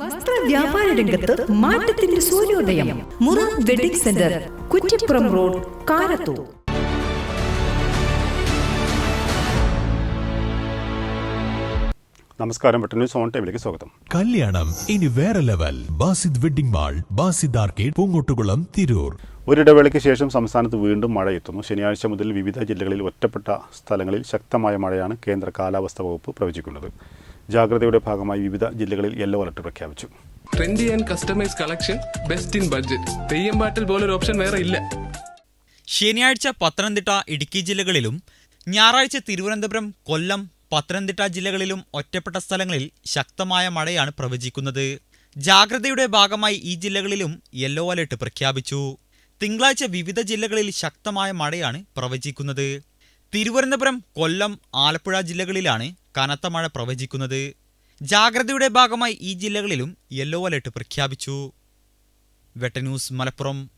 വസ്ത്ര വ്യാപാര രംഗത്ത് മാറ്റത്തിന്റെ സൂര്യോദയം. മുറ wedding centre Kuttippuram road Karathur. നമസ്കാരം. പെട്ടെന്ന് സോൺ ഓൺ ടൈമിലേക്ക് സ്വാഗതം. കല്യാണം ഇനി വേറെ level. Basid wedding mall Basid arcade Poongottukulam Tirur. ഒരിടവേളയ്ക്ക് ശേഷം സംസ്ഥാനത്ത് വീണ്ടും മഴ എത്തുന്നു ശനിയാഴ്ച മുതൽ വിവിധ ജില്ലകളിൽ ഒറ്റപ്പെട്ട സ്ഥലങ്ങളിൽ ശക്തമായ മഴയാണ് കേന്ദ്ര കാലാവസ്ഥാ വകുപ്പ് പ്രവചിക്കുന്നത്. ജാഗ്രതയുടെ ഭാഗമായി വിവിധ ജില്ലകളിൽ യെല്ലോ അലർട്ട് പ്രഖ്യാപിച്ചു. Trendy and customise collection best in budget Theyyam പാട്ടിൽ പോലൊരു ഓപ്ഷൻ വേറെ ഇല്ല. ശനിയാഴ്ച പത്തനംതിട്ട ഇടുക്കി ജില്ലകളിലും ഞായറാഴ്ച തിരുവനന്തപുരം കൊല്ലം പത്തനംതിട്ട ജില്ലകളിലും ഒറ്റപ്പെട്ട സ്ഥലങ്ങളിൽ ശക്തമായ മഴയാണ് പ്രവചിക്കുന്നത്. ജാഗ്രതയുടെ ഭാഗമായി ഈ ജില്ലകളിലും യെല്ലോ അലർട്ട് പ്രഖ്യാപിച്ചു. തിങ്കളാഴ്ച വിവിധ ജില്ലകളിൽ ശക്തമായ മഴയാണ് പ്രവചിക്കുന്നത്. തിരുവനന്തപുരം കൊല്ലം ആലപ്പുഴ ജില്ലകളിലാണ് കനത്ത മഴ പ്രവചിക്കുന്നത്. ജാഗ്രതയുടെ ഭാഗമായി ഈ ജില്ലകളിലും യെല്ലോ അലർട്ട് പ്രഖ്യാപിച്ചു. വെട്ടന്യൂസ് മലപ്പുറം.